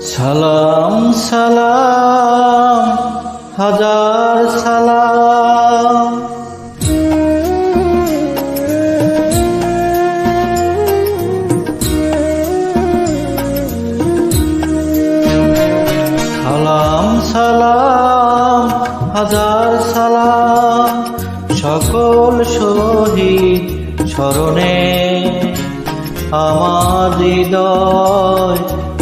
সালাম সালাম হাজার সালাম। সালাম সালাম হাজার সালাম। সকল শহীদ স্মরণে আমার হৃদয়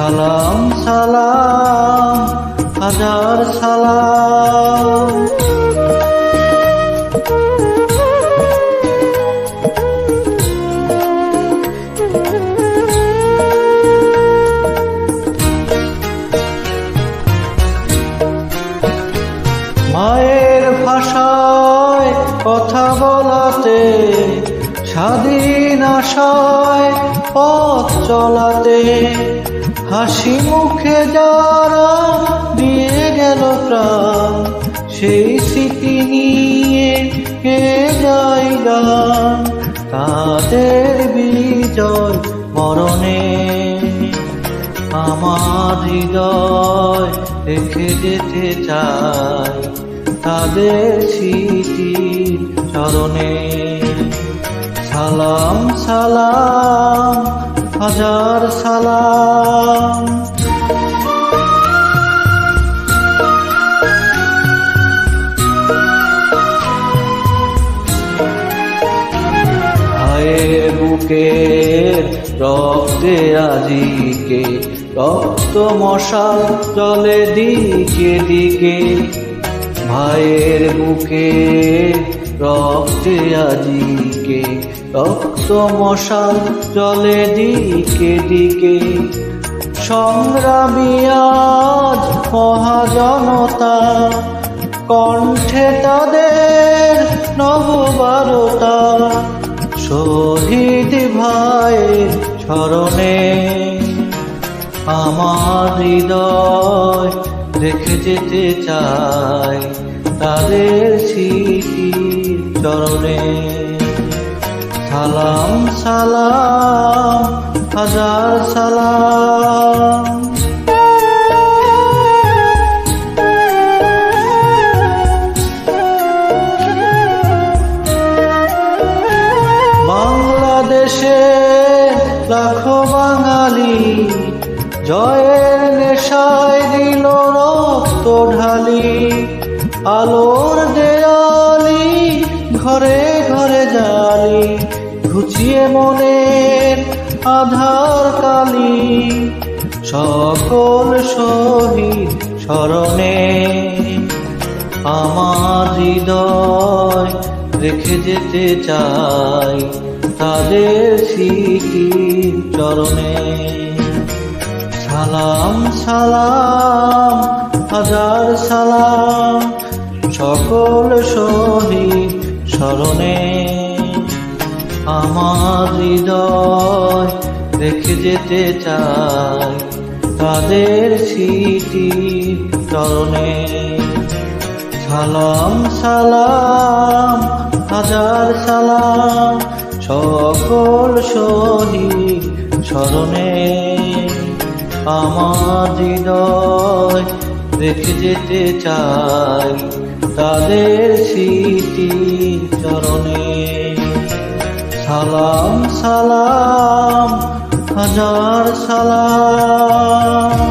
সালাম সালাম হাজার সালাম। মায়ের ভাষায় কথা বলাতে স্বাধীন আশায় পথ চলাতে। হাসি মুখে যারা দিয়ে গেল প্রাণ, সেই স্মৃতি নিয়ে কে যাই গান? তাদের বিজয় মরণে আমার হৃদয় রেখে যেতে চাই তাদের স্মৃতির চরণে। সালাম সালাম হাজার সালাম। বুকের রক্তে আজিকে রক্ত মশাল চলে দিকে দিকে। ভাইয়ের বুকে রক্তে আজিকে, রক্ত মশাল জলে দিকে দিকে। সংগ্রামী আজ মহাজনতা, কণ্ঠে তাদের নববারতা। শহীদ ভাইয়ের স্মরণে আমার হৃদয় রেখে যেতে চাই তাদের স্মৃতির চরণে। সালাম সালাম হাজার সালাম। বাংলাদেশে লাখো বাঙালি জয়ের নেশায় দিল রক্ত ঢালি দেয়ালি ঘরে ঘরে জালি ঘুচিয়ে মনের আধার কালি। সকল শহীদ স্মরণে আমার হৃদয় রেখে যেতে চাই তাদের স্মৃতির চরণে। সালাম সালাম, হাজার সালাম, সকল শহীদ স্মরণে আমার হৃদয় রেখে যেতে চাই তাদের স্মৃতির চরণে। সালাম সালাম, হাজার সালাম, সকল শহীদ স্মরণে। আমার হৃদয় রেখে যেতে চাই তাদের স্মৃতি চরণে। সালাম সালাম হাজার সালাম।